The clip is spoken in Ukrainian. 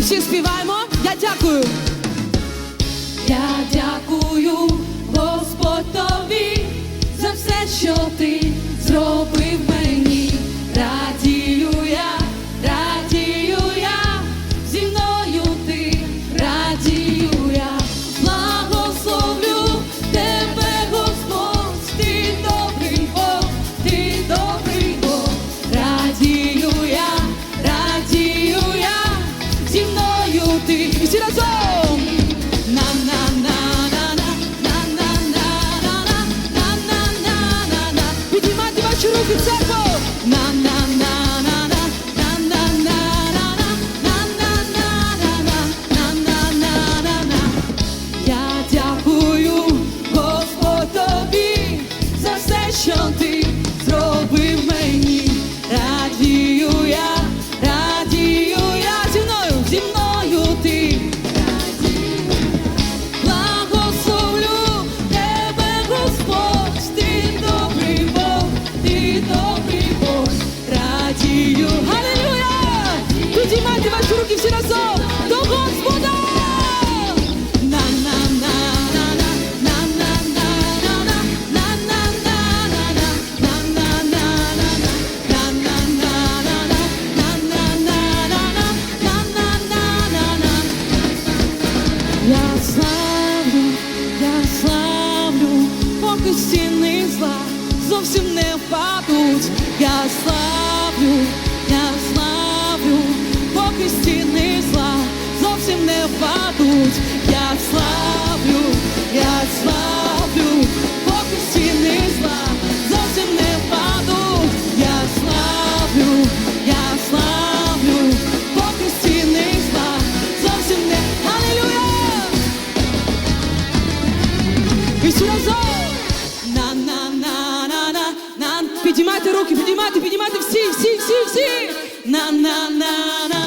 Всі співаємо. Я дякую. Я дякую Господові за все, що ти. Я дякую Господові за все, що ти ти добрий Бог, радію. Алілюя! Підіймайте ваші руки всі разом до Господа! Я славлю, я славлю, поки стіни зла зовсім не впадуть. Я славлю, я славлю, поки стіни зла зовсім не впадуть. Я славлю, я славлю, поки стіни зла зовсім не впадуть. Я славлю, я славлю, поки стіни зла зовсім не Алілюя! І всі разом! Піднімайте руки, піднімайте, піднімайте всі, всі, всі, всі. На-на-на-на.